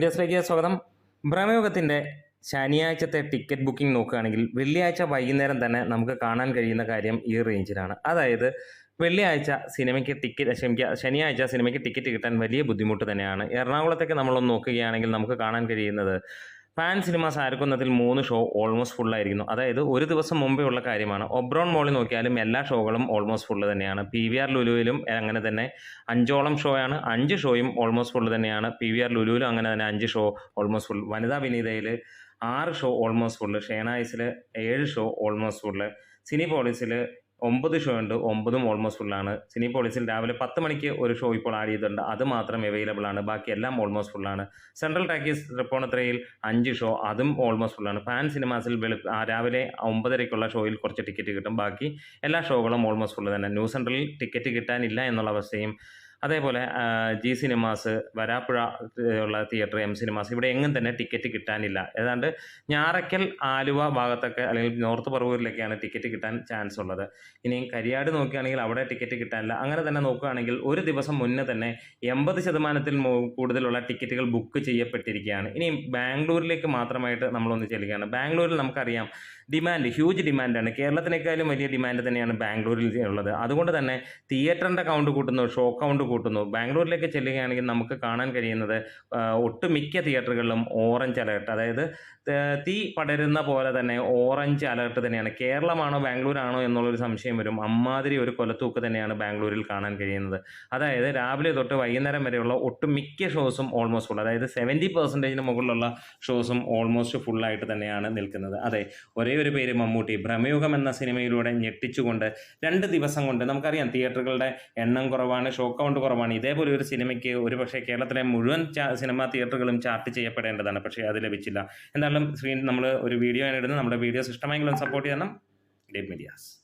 വീഡിയോസിലേക്ക് സ്വാഗതം. ഭ്രമയുഗത്തിന്റെ ശനിയാഴ്ചത്തെ ticket booking നോക്കുകയാണെങ്കിൽ വെള്ളിയാഴ്ച വൈകുന്നേരം തന്നെ നമുക്ക് കാണാൻ കഴിയുന്ന കാര്യം ഈ റേഞ്ചിലാണ്. അതായത് വെള്ളിയാഴ്ച സിനിമയ്ക്ക് ടിക്കറ്റ് ക്ഷമിക്കുക ശനിയാഴ്ച സിനിമയ്ക്ക് ടിക്കറ്റ് കിട്ടാൻ വലിയ ബുദ്ധിമുട്ട് തന്നെയാണ്. എറണാകുളത്തേക്ക് നമ്മളൊന്ന് നോക്കുകയാണെങ്കിൽ നമുക്ക് കാണാൻ കഴിയുന്നത് പാൻ സിനിമാസ് ആരക്കുന്നതിൽ മൂന്ന് ഷോ ഓൾമോസ്റ്റ് ഫുള്ളായിരിക്കുന്നു അതായത് ഒരു ദിവസം മുമ്പേ ഉള്ള കാര്യമാണ്. ഒബ്രോൺ മോളിൽ നോക്കിയാലും എല്ലാ ഷോകളും ഓൾമോസ്റ്റ് ഫുള്ള് തന്നെയാണ്. പി വി ആർ ലുലുവിലും അങ്ങനെ തന്നെ അഞ്ചോളം ഷോയാണ് അഞ്ച് ഷോയും ഓൾമോസ്റ്റ് ഫുള്ള് തന്നെയാണ്. പി വി ആർ ലുലുവിലും അങ്ങനെ തന്നെ അഞ്ച് ഷോ ഓൾമോസ്റ്റ് ഫുൾ വനിതാ വിനീതയിൽ ആറ് ഷോ ഓൾമോസ്റ്റ് ഫുള്ള് ഷേനായിസിൽ ഏഴ് ഷോ ഓൾമോസ്റ്റ് ഫുള്ള് സിനി പോളിസിൽ ഒമ്പത് ഷോ ഉണ്ട്. ഒമ്പതും ഓൾമോസ്റ്റ് ഫുള്ളാണ് സിനി പോളിസിൽ രാവിലെ പത്ത് മണിക്ക് ഒരു ഷോ ഇപ്പോൾ ആഡ് ചെയ്തിട്ടുണ്ട്. അത് മാത്രം അവൈലബിൾ ആണ്. ബാക്കി എല്ലാം ഓൾമോസ്റ്റ് ഫുള്ളാണ് സെൻട്രൽ ടാക്കീസ് റിപ്പോണത്രയിൽ അഞ്ച് ഷോ അതും ഓൾമോസ്റ്റ് ഫുള്ളാണ് ഫാൻ സിനിമാസിൽ വെളു രാവിലെ ഒമ്പതരയ്ക്കുള്ള ഷോയിൽ കുറച്ച് ടിക്കറ്റ് കിട്ടും. ബാക്കി എല്ലാ ഷോകളും ഓൾമോസ്റ്റ് ഫുള്ള് തന്നെ. ന്യൂ സെൻട്രലിൽ ടിക്കറ്റ് കിട്ടാനില്ല എന്നുള്ള അവസ്ഥയും അതേപോലെ ജി സിനിമാസ് വരാപ്പുഴ ഉള്ള തിയേറ്റർ എം സിനിമാസ് ഇവിടെ എങ്ങും തന്നെ ടിക്കറ്റ് കിട്ടാനില്ല. ഏതാണ്ട് ഞാറയ്ക്കൽ ആലുവ ഭാഗത്തൊക്കെ അല്ലെങ്കിൽ നോർത്ത് പറവൂരിലൊക്കെയാണ് ടിക്കറ്റ് കിട്ടാൻ ചാൻസ് ഉള്ളത്. ഇനിയും കരിയാട് നോക്കുകയാണെങ്കിൽ അവിടെ ടിക്കറ്റ് കിട്ടാനില്ല. അങ്ങനെ തന്നെ നോക്കുകയാണെങ്കിൽ ഒരു ദിവസം മുന്നേ തന്നെ എൺപത് ശതമാനത്തിൽ കൂടുതലുള്ള ടിക്കറ്റുകൾ ബുക്ക് ചെയ്യപ്പെട്ടിരിക്കുകയാണ്. ഇനി ബാംഗ്ലൂരിലേക്ക് മാത്രമായിട്ട് നമ്മളൊന്ന് ചെല്ലുകയാണ്. ബാംഗ്ലൂരിൽ നമുക്കറിയാം ഡിമാൻഡ് ഹ്യൂജ് ഡിമാൻഡാണ് കേരളത്തിനേക്കാളും വലിയ ഡിമാൻഡ് തന്നെയാണ് ബാംഗ്ലൂരിൽ ഉള്ളത്. അതുകൊണ്ട് തന്നെ തിയേറ്ററിന്റെ കൗണ്ട് കൂട്ടുന്നു ഷോ കൗണ്ട് കൂട്ടുന്നു. ബാംഗ്ലൂരിലേക്ക് ചെല്ലുകയാണെങ്കിൽ നമുക്ക് കാണാൻ കഴിയുന്നത് ഒട്ടുമിക്ക തിയേറ്ററുകളിലും ഓറഞ്ച് അലേർട്ട്. അതായത് തീ പടരുന്ന പോലെ തന്നെ ഓറഞ്ച് അലേർട്ട് തന്നെയാണ്. കേരളമാണോ ബാംഗ്ലൂരാണോ എന്നുള്ളൊരു സംശയം വരും. അമ്മാതിരി ഒരു കൊലത്തൂക്ക് തന്നെയാണ് ബാംഗ്ലൂരിൽ കാണാൻ കഴിയുന്നത്. അതായത് രാവിലെ തൊട്ട് വൈകുന്നേരം വരെയുള്ള ഒട്ടുമിക്ക ഷോസും ഓൾമോസ്റ്റ് ഫുൾ അതായത് സെവന്റി പെർസെന്റേജിന് മുകളിലുള്ള ഷോസും ഓൾമോസ്റ്റ് ഫുള്ളായിട്ട് തന്നെയാണ് നിൽക്കുന്നത്. അതെ ഒരേ ഒരു പേര് മമ്മൂട്ടി. ഭ്രമയുഗം എന്ന സിനിമയിലൂടെ ഞെട്ടിച്ചുകൊണ്ട് രണ്ട് ദിവസം കൊണ്ട് നമുക്കറിയാം തിയേറ്ററുകളുടെ എണ്ണം കുറവാണ്. ഷോ കൗണ്ട് കുറവാണ്. ഇതേപോലെ ഒരു സിനിമയ്ക്ക് ഒരു പക്ഷേ കേരളത്തിലെ മുഴുവൻ സിനിമാ തിയേറ്ററുകളും ചാർട്ട് ചെയ്യപ്പെടേണ്ടതാണ്. പക്ഷേ അത് ലഭിച്ചില്ല. എന്തായാലും സ്ക്രീൻ നമ്മൾ ഒരു വീഡിയോ ആണ് ഇടുന്നത്. നമ്മുടെ വീഡിയോസ് ഇഷ്ടമായെങ്കിലും സപ്പോർട്ട് ചെയ്യണം. Date medias.